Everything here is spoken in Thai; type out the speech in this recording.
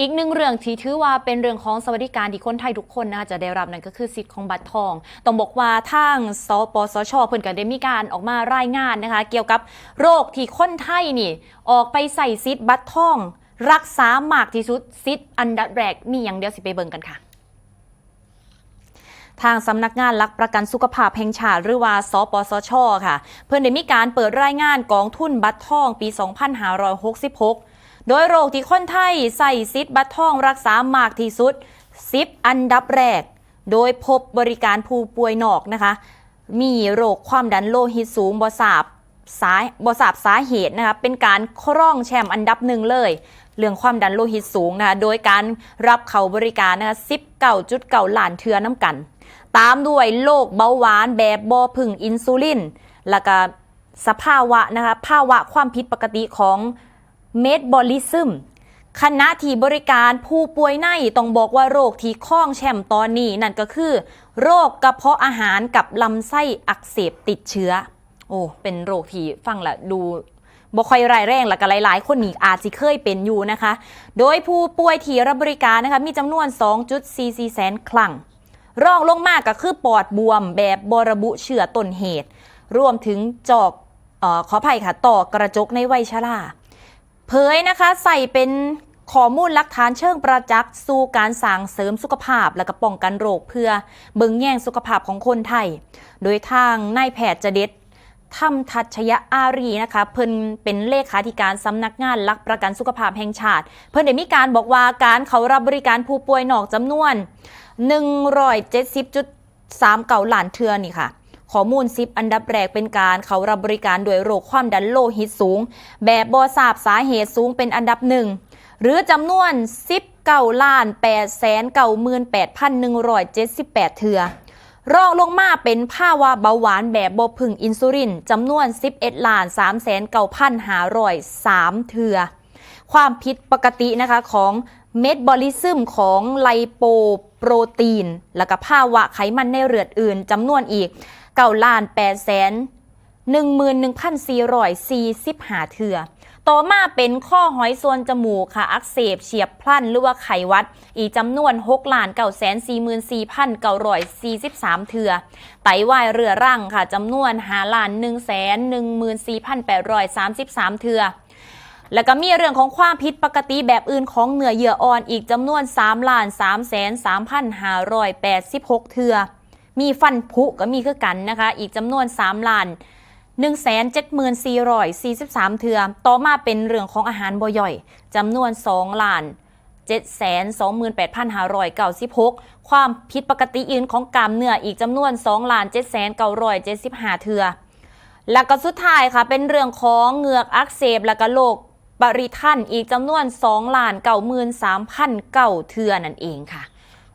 อีกหนึ่งเรื่องที่ถือว่าเป็นเรื่องของสวัสดิการที่คนไทยทุกคนนะคะจะได้รับนั่นก็คือสิทธิ์ของบัตรทอง ต้องบอกว่าทางสปสชเพิ่นก็ได้มีการออกมารายงานนะคะ เกี่ยวกับโรคที่คนไทยนี่ ออกไปใส่สิทธิ์บัตรทอง รักษามากที่สุดสิทธิ์อันดับแรกมีอย่างเดียวสิไปเบิ่งกันค่ะทางสำนักงานหลักประกันสุขภาพแห่งชาติหรือว่า สปสช ค่ะ เพื่อนได้มีการเปิดรายงานกองทุนบัตรทองปี 2566 โดยโรคที่คนไทยใส่ซิทธิ์บัตรทองรักษามากที่สุด 10 อันดับแรก โดยพบบริการผู้ป่วยนอกนะคะ มีโรคความดันโลหิตสูงบ่ทราบสาบ่ทราบสาเหตุนะคะเป็นการครองแชมป์อันดับหนึ่งเลย เรื่องความดันโลหิตสูงนะคะโดยการรับเข้าบริการนะคะ19.9ล้าจุดเก่าหลานเทือน้ำกัน ตามด้วยโรคเบาหวานแบบบ่พึ่งอินซูลิน แล้วก็สภาวะนะคะภาวะความผิดปกติของ เมตบอลิซึมคณะที่บริการผู้ป่วยในต้องบอกว่าโรคที่คล้องแชมตอนนี้นั่นก็คือ โรคกระเพาะอาหารกับลำไส้อักเสบติดเชื้อ โอ้เป็นโรคที่ฟังและดูบ่ค่อยร้ายแรงและก็หลาย ๆ คนนี่อาจสิเคยเป็นอยู่นะคะ โดยผู้ป่วยที่รับบริการนะคะมีจำนวน 2.44 แสนครั้งรองลงมากก็คือปอดบวมแบบบระบุเชื้อต้นเหตุ รวมถึงจอกออขออภัยค่ะต่อกระจกในวัยชรา เผยนะคะใส่เป็นข้อมูลหลักฐานเชิงประจักษ์สู่การสั่งเสริมสุขภาพและก็ป้องกันโรคเพื่อเบิ่งแย่งสุขภาพของคนไทย โดยทางนายแพทย์เจเด็ดทำทัชยะอารีนะคะเพิ่นเป็นเลขาธิการสำนักงานหลักประกันสุขภาพแห่งชาติ เพิ่นได้มีการบอกว่าการเขารับบริการผู้ป่วยนอกจำนวน 170.39ล้านเทือนี่ค่ะ ข้อมูลซิปอันดับแรกเป็นการเขารับบริการด้วยโรคความดันโลหิตสูง แบบบอทราบสาเหตุสูงเป็นอันดับหนึ่งหรือจำนวน19ล้าน8แสน98,178เทือรองลงมาเป็นภาวะเบาหวานแบบบ่พึ่งอินซูลินจำนวน 11ล้าน3แสน9,503เทือความผิดปกตินะคะของเมตบอลิซึมของไลโปโปรตีน และก็ภาวะไขมันในเลือดอื่นจำนวนอีก เก้าล้านแปดแสนหนึ่งหมื่นหนึ่งพันสี่ร้อยสี่สิบหาเถื่อต่อมาเป็นข้อหอยส่วนจมูกค่ะ อักเสบเฉียบพลันหรือว่าไขวัด อีจำนวนหกล้านเก่าแสนสี่หมื่นสี่พันเก่าร้อยสี่สิบสามเถื่อไตวายเรือร่างค่ะจำนวนหาล้านหนึ่งแสนหนึ่งหมื่นสี่พันแปดร้อยสามสิบสามเถื่อแล้วก็มีเรื่องของความผิดปกติแบบอื่นของเหนื้อเยื่ออ่อนอีกจำนวน3ล้าน3 3 5 8 6 เทือ มีฟันผุก็มีคือกันนะคะ อีกจำนวน 3 ล้าน174,443 เทือต่อมาเป็นเรื่องของอาหารบ่ย่อยจำนวน 2 ล้าน728,596 ความผิดปกติอื่นของกามเนื้ออีกจำนวน2ล้าน7,975 เทือแล้วก็สุดท้ายค่ะ เป็นเรื่องของเหงือกอักเสบและก็โรคปริทันอีกจำนวน2ล้าน93,009เทือนั่นเองค่ะ